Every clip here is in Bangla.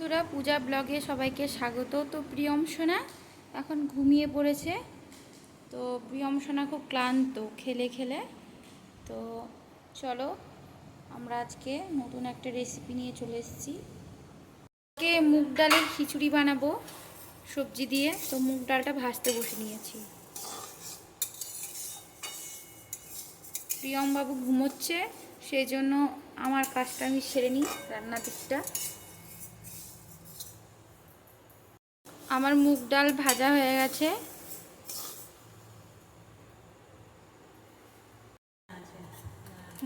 বন্ধুরা, পূজা ব্লগে সবাইকে স্বাগত। তো প্রিয়ম সোনা এখন ঘুমিয়ে পড়েছে। তো প্রিয়ম সোনা খুব ক্লান্ত, খেলে খেলে। তো চলো, আমরা আজকে নতুন একটা রেসিপি নিয়ে চলে এসেছি। আজকে মুগ ডালের খিচুড়ি বানাবো সবজি দিয়ে। তো মুগ ডালটা ভাজতে বসে নিয়েছি। প্রিয়মবাবু ঘুমোচ্ছে, সেই জন্য আমার কাজটা আমি সেরে নিই, রান্নার দিকটা। আমার মুগ ডাল ভাজা হয়ে গেছে।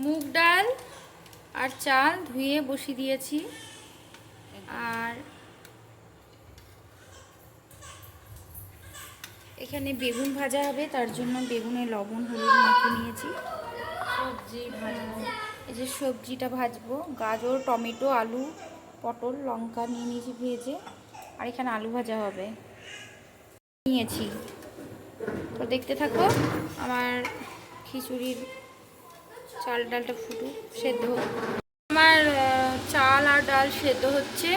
মুগ ডাল আর চাল ধুয়ে বসিয়ে দিয়েছি। আর এখানে বেগুন ভাজা হবে তার জন্য বেগুনে লবণ হলুদ মাখিয়ে নিয়েছি। সবজি ভাজবো। এই যে সবজিটা ভাজবো গাজর টমেটো আলু পটল লঙ্কা নিয়ে নিয়েছি ভেজে। আর এখানে আলু ভাজা হবে। নিয়েছি। তো দেখতে থাকো, আমার খিচুড়ির চাল ডালটা ফুটু সেদ্ধ আমার চাল আর ডাল সেদ্ধ হচ্ছে।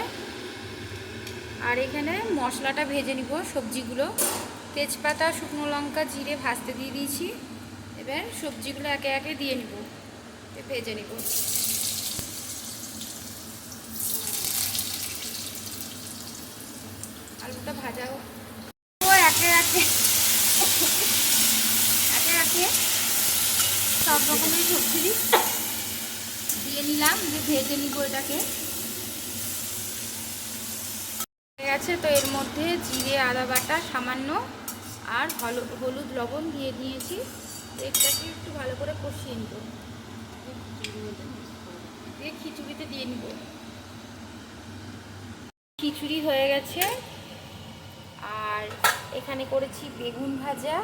আর এখানে মশলাটা ভেজে নিব সবজিগুলো। তেজপাতা, শুকনো লঙ্কা, জিরে ভাজতে দিয়ে দিয়েছি। এবার সবজিগুলো একে একে দিয়ে নিব। ভেজে নিব। আলুটা ভাজাও ও একে একে একে একে সব রকমের সবজি দিয়ে নিলাম দিয়ে ভেজে নিব এটাকে। হয়ে গেছে তো এর মধ্যে জিরে আদা বাটা সামান্য আর হলুদ হলুদ লবণ দিয়ে দিয়েছি। এটাকে একটু ভালো করে কষিয়ে নিব। দিয়ে খিচুড়িতে দিয়ে নিব। খিচুড়ি হয়ে গেছে। এখানে করেছি বেগুন ভাজা,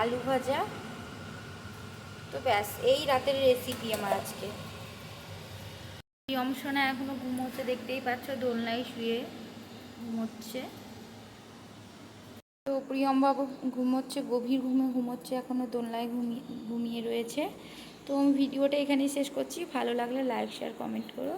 আলু ভাজা। তো ব্যাস, এই রাতের রেসিপি আমার আজকে। প্রিয়ম সোনা এখনও ঘুমোচ্ছে, দেখতেই পাচ্ছ, দোলনায় শুয়ে ঘুমোচ্ছে। তো প্রিয়ম বাবু ঘুমোচ্ছে, গভীর ঘুমে ঘুমোচ্ছে এখনও দোলনায় ঘুমিয়ে ঘুমিয়ে রয়েছে। তো আমি ভিডিওটা এখানেই শেষ করছি। ভালো লাগলে লাইক শেয়ার কমেন্ট করো।